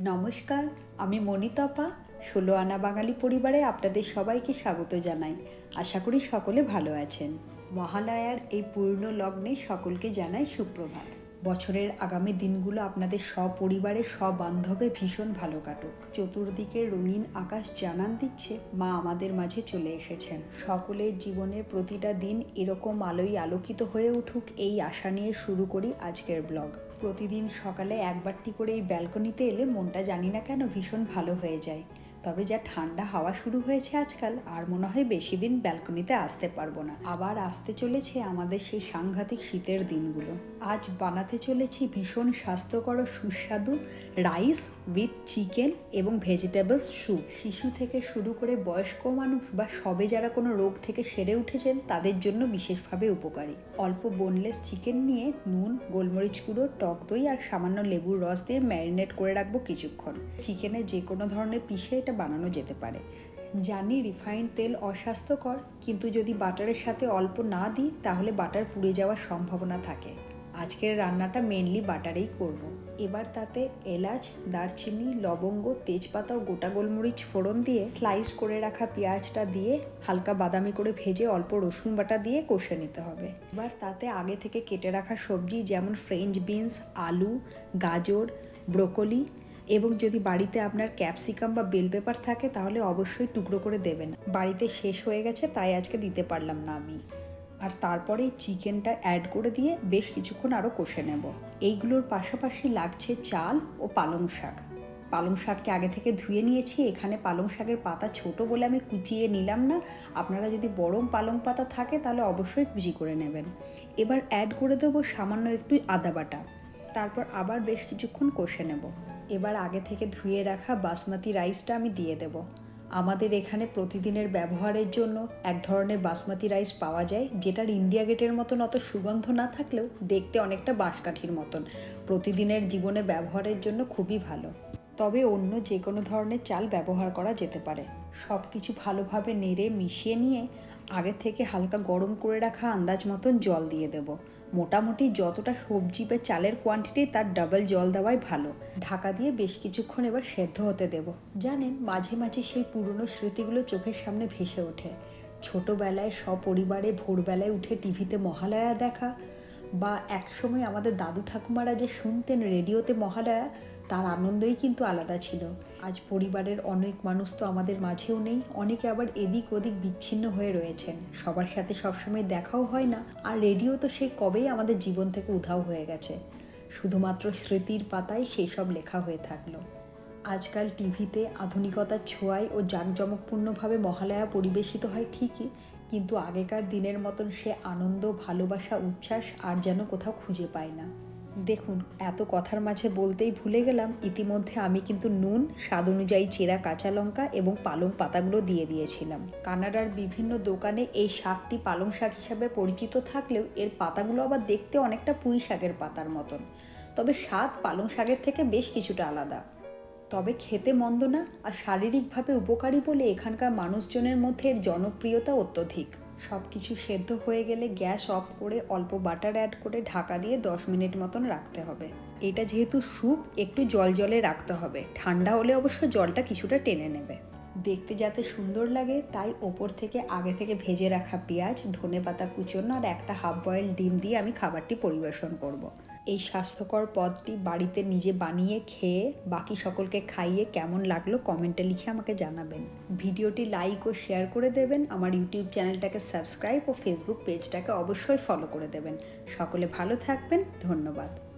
নমস্কার, আমি মণিতপা ষোলো আনা বাঙালি পরিবারে আপনাদের সবাইকে স্বাগত জানাই। আশা করি সকলে ভালো আছেন। মহালয়ার এই পূর্ণ লগ্নে সকলকে জানাই সুপ্রভাত। বছরের আগামী দিনগুলো আপনাদের সপরিবারে, সবান্ধবে ভীষণ ভালো কাটুক। চতুর্দিকে রঙিন আকাশ জানান দিচ্ছে, মা আমাদের মাঝে চলে এসেছেন। সকলের জীবনের প্রতিটা দিন এরকম আলোয় আলোকিত হয়ে উঠুক এই আশা নিয়ে শুরু করি আজকের ব্লগ। প্রতিদিন সকালে একবারটি করে এই ব্যালকনিতে এলে মনটা জানি না কেন ভীষণ ভালো হয়ে যায়। তবে যা ঠান্ডা হাওয়া শুরু হয়েছে আজকাল, আর মনে হয় বেশি দিন ব্যালকনিতে আসতে পারব না। আবার আসতে চলেছে আমাদের সেই সাংঘাতিক শীতের দিনগুলো। আজ বানাতে চলেছি ভীষণ স্বাস্থ্যকর সুস্বাদু রাইস উইথ চিকেন এবং ভেজিটেবলস স্যুপ শিশু থেকে শুরু করে বয়স্ক মানুষ বা সবে যারা কোনো রোগ থেকে সেরে উঠেছেন, তাদের জন্য বিশেষভাবে উপকারী। অল্প বোনলেস চিকেন নিয়ে নুন, গোলমরিচ গুঁড়ো, টক দই আর সামান্য লেবুর রস দিয়ে ম্যারিনেট করে রাখব কিছুক্ষণ। চিকেনে যে কোনো ধরনের পিষে এটা বানানো যেতে পারে। জানি রিফাইন্ড তেল অস্বাস্থ্যকর, কিন্তু যদি বাটারের সাথে অল্প না দিই, তাহলে বাটার পুড়ে যাওয়ার সম্ভাবনা থাকে। আজকের রান্নাটা মেনলি বাটারেই করব। এবার তাতে এলাচ, দারচিনি, লবঙ্গ, তেজপাতা ও গোটা গোলমরিচ ফোড়ন দিয়ে স্লাইস করে রাখা পেঁয়াজটা দিয়ে হালকা বাদামি করে ভেজে অল্প রসুন বাটা দিয়ে কষে নিতে হবে। এবার তাতে আগে থেকে কেটে রাখা সবজি যেমন ফ্রেঞ্চ বিনস আলু, গাজর ব্রোকলি এবং যদি বাড়িতে আপনার ক্যাপসিকাম বা বেল পেপার থাকে, তাহলে অবশ্যই টুকরো করে দেবেন। বাড়িতে শেষ হয়ে গেছে, তাই আজকে দিতে পারলাম না আমি। আর তারপরে চিকেনটা অ্যাড করে দিয়ে বেশ কিছুক্ষণ আরও কষে নেব। এইগুলোর পাশাপাশি লাগছে চাল ও পালং শাক। পালং শাককে আগে থেকে ধুয়ে নিয়েছি। এখানে পালং শাকের পাতা ছোট বলে আমি কুচিয়ে নিলাম না। আপনারা যদি বড় পালং পাতা থাকে, তাহলে অবশ্যই কুচি করে নেবেন। এবার অ্যাড করে দেবো সামান্য একটু আদা বাটা। তারপর আবার বেশ কিছুক্ষণ কষে নেব। এবার আগে থেকে ধুয়ে রাখা বাসমতি রাইসটা আমি দিয়ে দেব। আমাদের এখানে প্রতিদিনের ব্যবহারের জন্য এক ধরনের বাসমতি রাইস পাওয়া যায়, যেটার ইন্ডিয়া গেটের মতন অত সুগন্ধ না থাকলেও দেখতে অনেকটা বাঁশকাঠির মতন। প্রতিদিনের জীবনে ব্যবহারের জন্য খুবই ভালো। তবে অন্য যে কোনো ধরনের চাল ব্যবহার করা যেতে পারে। সব কিছু ভালোভাবে নেড়ে মিশিয়ে নিয়ে আগে থেকে হালকা গরম করে রাখা আন্দাজ মতন জল দিয়ে দেব। মোটামুটি যতটা সবজি বা চালের কোয়ান্টিটি তার ডাবল জল দেওয়াই ভালো। ঢাকা দিয়ে বেশ কিছুক্ষণ এবার সেদ্ধ হতে দেব। জানেন, মাঝে মাঝে সেই পুরনো স্মৃতিগুলো চোখের সামনে ভেসে ওঠে। ছোটোবেলায় সপরিবারে ভোরবেলায় উঠে টিভিতে মহালয়া দেখা বা একসময় আমাদের দাদু ঠাকুমারা যে শুনতেন রেডিওতে মহালয়া, তার আনন্দই কিন্তু আলাদা ছিল। আজ পরিবারের অনেক মানুষ তো আমাদের মাঝেও নেই, অনেকে আবার এদিক ওদিক বিচ্ছিন্ন হয়ে রয়েছেন। সবার সাথে সবসময় দেখাও হয় না, আর রেডিও তো সেই কবেই আমাদের জীবন থেকে উধাও হয়ে গেছে। শুধুমাত্র স্মৃতির পাতায় সেই সব লেখা হয়ে থাকল। আজকাল টিভিতে আধুনিকতার ছোঁয়ায় ও জাঁকজমকপূর্ণভাবে মহালয়া পরিবেশিত হয় ঠিকই কিন্তু আগেকার দিনের মতন সে আনন্দ, ভালোবাসা, উচ্ছ্বাস আর যেন কোথাও খুঁজে পায় না। দেখুন, এত কথার মাঝে বলতেই ভুলে গেলাম, ইতিমধ্যে আমি কিন্তু নুন, স্বাদ অনুযায়ী চেরা কাঁচা লঙ্কা এবং পালং পাতাগুলো দিয়ে দিয়েছিলাম। কানাডার বিভিন্ন দোকানে এই শাকটি পালং শাক হিসাবে পরিচিত থাকলেও এর পাতাগুলো আবার দেখতে অনেকটা পুঁই শাকের পাতার মতন। তবে স্বাদ পালং শাকের থেকে বেশ কিছুটা আলাদা। তবে খেতে মন্দ না আর শারীরিকভাবে উপকারী বলে এখানকার মানুষজনের মধ্যে এর জনপ্রিয়তা অত্যধিক। সব কিছু সেদ্ধ হয়ে গেলে গ্যাস অফ করে অল্প বাটার অ্যাড করে ঢাকা দিয়ে দশ মিনিট মতন রাখতে হবে। এটা যেহেতু স্যুপ, একটু জল জলে রাখতে হবে। ঠান্ডা হলে অবশ্য জলটা কিছুটা টেনে নেবে। দেখতে যাতে সুন্দর লাগে, তাই ওপর থেকে আগে থেকে ভেজে রাখা পেঁয়াজ ধনে পাতা কুচোনো আর একটা হাফ বয়েল ডিম দিয়ে আমি খাবারটি পরিবেশন করব। এই স্বাস্থ্যকর পদটি বাড়িতে নিজে বানিয়ে খেয়ে বাকি সকলকে খাইয়ে কেমন লাগল কমেন্টে লিখে আমাকে জানাবেন। ভিডিওটি লাইক ও শেয়ার করে দেবেন, আমার ইউটিউব চ্যানেলটাকে সাবস্ক্রাইব ও ফেসবুক পেজটাকে অবশ্যই ফলো করে দেবেন। সকলে ভালো থাকবেন, ধন্যবাদ।